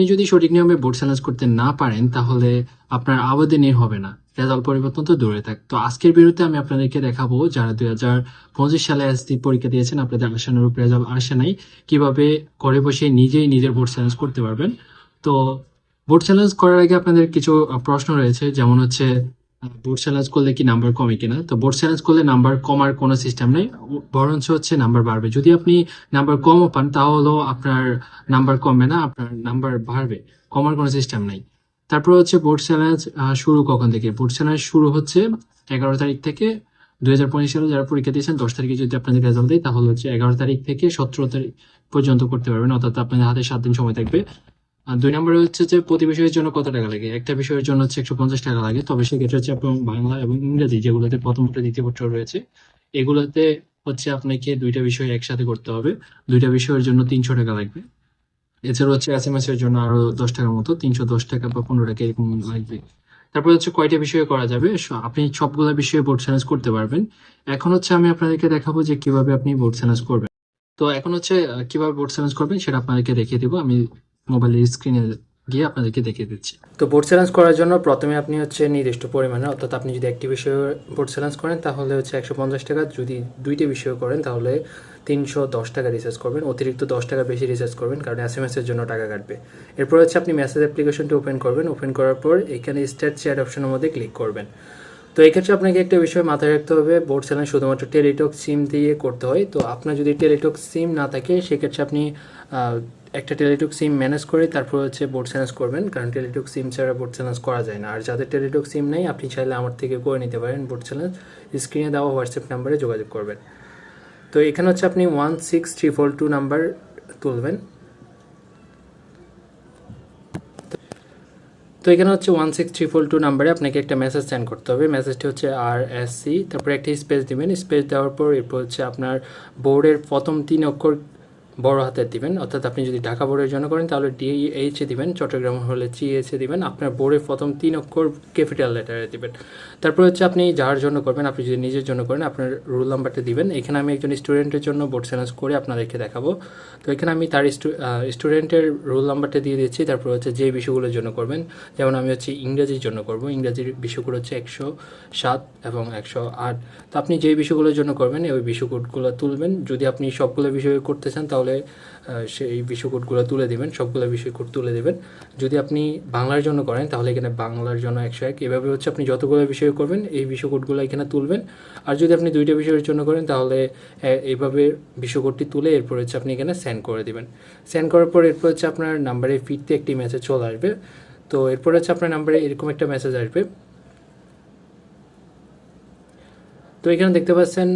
আপনি যদি সঠিক নিয়মে বোর্ড চ্যালেঞ্জ করতে না পারেন, তাহলে আপনার আবেদনই হবে না। রেজাল্ট পরিবর্তন তো দূরে থাক। তো আজকের বিরুদ্ধে আমি আপনাদেরকে দেখাবো যারা দুই হাজার পঁচিশ সালে এসটি পরীক্ষা দিয়েছেন, আপনাদের আশানুরূপ রেজাল্ট আসে নাই, কীভাবে ঘরে বসে নিজেই নিজের বোর্ড চ্যালেঞ্জ করতে পারবেন। তো বোর্ড চ্যালেঞ্জ করার আগে আপনাদের কিছু প্রশ্ন রয়েছে, যেমন হচ্ছে বোর্ড চ্যালেঞ্জ করলে কি নাম্বার কমে কিনা? তো বোর্ড চ্যালেঞ্জ করলে নাম্বার কমার কোনো সিস্টেম নেই, বরঞ্চ হচ্ছে নাম্বার বাড়বে। যদি আপনি নাম্বার কমও পান, তাহলেও আপনার নাম্বার কমবে না, আপনার নাম্বার বাড়বে, কমার কোনো সিস্টেম নেই। তারপর হচ্ছে বোর্ড চ্যালেঞ্জ শুরু কখন থেকে? বোর্ড চ্যালেঞ্জ শুরু হচ্ছে এগারো তারিখ থেকে দুই হাজার পঁচিশ সালে। যারা পরীক্ষা দিয়েছেন, দশ তারিখে যদি আপনাদের রেজাল্ট দেয়, তাহলে হচ্ছে এগারো তারিখ থেকে সতেরো তারিখ পর্যন্ত করতে পারবেন, অর্থাৎ আপনাদের হাতে সাত দিন সময় থাকবে। দুই নম্বরে হচ্ছে যে প্রতি বিষয়ের জন্য কত টাকা লাগে? একটা বিষয়ের জন্য হচ্ছে একশো পঞ্চাশ টাকা লাগে। তবে সেক্ষেত্রে হচ্ছে আপনার বাংলা এবং ইংরেজি যেগুলোতে প্রথম পত্র দ্বিতীয় পত্র রয়েছে, এগুলোতে হচ্ছে আপনাকে দুইটা বিষয় একসাথে করতে হবে। দুইটা বিষয়ের জন্য তিনশো টাকা লাগবে। এছাড়া হচ্ছে এস এম এস এর জন্য আরও দশ টাকার মতো, তিনশো দশ টাকা বা পনেরো টাকা এরকম লাগবে। তারপর হচ্ছে কয়টা বিষয়ে করা যাবে? আপনি সবগুলো বিষয়ে বোর্ড চ্যালেঞ্জ করতে পারবেন। এখন হচ্ছে আমি আপনাদেরকে দেখাবো যে কীভাবে আপনি বোর্ড চ্যালেঞ্জ করবেন। তো এখন হচ্ছে কীভাবে বোর্ড চ্যালেঞ্জ করবেন সেটা আপনাদেরকে দেখিয়ে দেবো। আমি মোবাইলের স্ক্রিনে গিয়ে আপনাদেরকে দেখিয়ে দিচ্ছি। তো বোর্ড চ্যালেঞ্জ করার জন্য প্রথমে আপনি হচ্ছে নির্দিষ্ট পরিমাণে, অর্থাৎ আপনি যদি একটি বিষয়ে বোর্ড চ্যালেঞ্জ করেন, তাহলে হচ্ছে একশো পঞ্চাশ টাকা। যদি দুইটি বিষয় করেন, তাহলে তিনশো দশ টাকা রিচার্জ করবেন। অতিরিক্ত দশ টাকা বেশি রিচার্জ করবেন, কারণ এস এম এস এর জন্য টাকা কাটবে। এরপর হচ্ছে আপনি মেসেজ অ্যাপ্লিকেশনটি ওপেন করবেন। ওপেন করার পর এখানে স্টার্ট চ্যাট অপশনের মধ্যে ক্লিক করবেন। তো এক্ষেত্রে আপনাকে একটা বিষয় মাথায় রাখতে হবে বোর্ড চ্যালেঞ্জ শুধুমাত্র টেলিটক সিম দিয়ে করতে হয়। তো আপনার যদি টেলিটক সিম না থাকে, সেক্ষেত্রে আপনি একটা টেলিটক সিম ম্যানেজ করে তারপর হচ্ছে বোর্ড চ্যালেঞ্জ করবেন। কারণ টেলিটক সিম ছাড়া বোর্ড চ্যানেজ করা যায় না। আর যাদের টেলিটক সিম নেই, আপনি চাইলে আমার থেকে করে নিতে পারেন বোর্ড চ্যালেঞ্জ স্ক্রিনে দেওয়া হোয়াটসঅ্যাপ নাম্বারে যোগাযোগ করবেন। তো এখানে হচ্ছে আপনি one six three four two number তুলবেন। এখানে হচ্ছে one six three four two নাম্বারে আপনাকে একটা মেসেজ সেন্ড করতে হবে। মেসেজটি হচ্ছে আর এস সি তারপরে একটা স্পেস দিবেন। স্পেস দেওয়ার পর এরপর হচ্ছে আপনার বোর্ডের প্রথম তিন অক্ষর বড় হাতের দিবেন। অর্থাৎ আপনি যদি ঢাকা বোর্ডের জন্য করেন, তাহলে ডিএইচ দিবেন, চট্টগ্রাম হলে চিএইচ এ দিবেন। আপনার বোর্ডের প্রথম তিন অক্ষর ক্যাপিটাল লেটারে দিবেন। তারপর হচ্ছে আপনি যার জন্য করবেন, আপনি যদি নিজের জন্য করেন, আপনার রোল নাম্বারটা দিবেন। এখানে আমি একজন স্টুডেন্টের জন্য বোর্ড চ্যালেঞ্জ করে আপনাদেরকে দেখাবো। তো এখানে আমি তার স্টুডেন্টের রোল নাম্বারটা দিয়ে দিচ্ছি। তারপর হচ্ছে যে বিষয়গুলোর জন্য করবেন, যেমন আমি হচ্ছে ইংরাজির জন্য করব। ইংরেজির বিষয়গুলো হচ্ছে একশো সাত এবং একশো আট। তো আপনি যে বিষয়গুলোর জন্য করবেন, ওই বিষয়কোডগুলো তুলবেন। যদি আপনি সবগুলো বিষয় করতে চান, তাহলে আহ, সেই বিষয়কোডগুলো তুলে দেবেন সবগুলো বিষয়কোড তুলে দেবেন। যদি আপনি বাংলার জন্য করেন তাহলে এখানে বাংলার জন্য একশো এক। এভাবে হচ্ছে আপনি যতগুলো বিষয় করবেন এই বিষয়কোডগুলো এখানে তুলবেন। আর যদি আপনি দুইটা বিষয়ের জন্য করেন তাহলে এইভাবে বিষয়কোডটি তুলে এরপর হচ্ছে আপনি এখানে সেন্ড করে দিবেন। সেন্ড করার পর এরপর হচ্ছে আপনার নাম্বারে ফিরতে একটি মেসেজ চলে আসবে। তো এরপর হচ্ছে আপনার নাম্বারে এরকম একটা মেসেজ আসবে। তো এখানে দেখতে পাচ্ছেন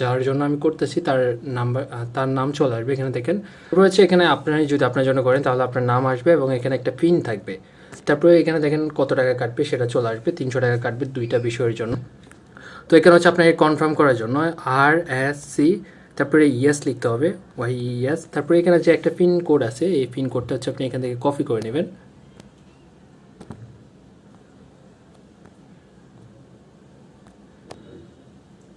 যার জন্য আমি করতেছি, তার নাম্বার তার নাম চলে আসবে এখানে দেখেন। তারপর হচ্ছে এখানে আপনার যদি আপনার জন্য করেন, তাহলে আপনার নাম আসবে এবং এখানে একটা পিন থাকবে। তারপরে এখানে দেখেন কত টাকা কাটবে, সেটা চলে আসবে। তিনশো টাকা কাটবে দুইটা বিষয়ের জন্য। তো এখানে হচ্ছে আপনাকে কনফার্ম করার জন্য আর এস সি তারপরে ইয়েস লিখতে হবে ওয়াই ইয়েস তারপরে এখানে যে একটা পিন কোড আছে, এই পিন কোডটা হচ্ছে আপনি এখান থেকে কপি করে নেবেন।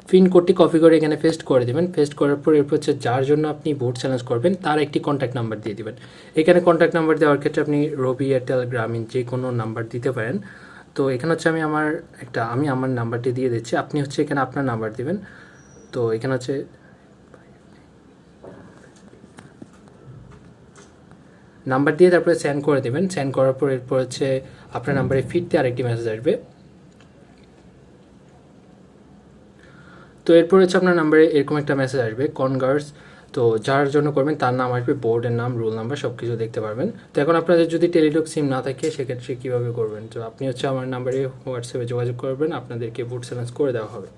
পিন কোডটি কপি করে এখানে পেস্ট করে দেবেন। পেস্ট করার পর এরপর হচ্ছে যার জন্য আপনি বোর্ড চ্যালেঞ্জ করবেন, তার একটি কন্ট্যাক্ট নাম্বার দিয়ে দিবেন। এখানে কন্ট্যাক্ট নাম্বার দেওয়ার ক্ষেত্রে আপনি রবি এয়ারটেল গ্রামীণ যে কোনো নাম্বার দিতে পারেন। তো এখানে হচ্ছে আমি আমার একটা, আমি আমার নাম্বারটি দিয়ে দিচ্ছি। আপনি হচ্ছে এখানে আপনার নাম্বার দিবেন। তো এখানে হচ্ছে নাম্বার দিয়ে তারপরে সেন্ড করে দেবেন। সেন্ড করার পর এরপর হচ্ছে আপনার নাম্বারে ফিরতে আরেকটি মেসেজ আসবে। তো এরপর হচ্ছে আপনার নাম্বারে এরকম একটা মেসেজ আসবে কনগার্স তো যার জন্য করবেন তার নাম আসবে বোর্ডের নাম রোল নাম্বার সব কিছু দেখতে পারবেন। তো এখন আপনাদের যদি টেলিটক সিম না থাকে, সেক্ষেত্রে কীভাবে করবেন? তো আপনি হচ্ছে আমার নাম্বারে হোয়াটসঅ্যাপে যোগাযোগ করবেন, আপনাদেরকে বুট সেলেন্স করে দেওয়া হবে।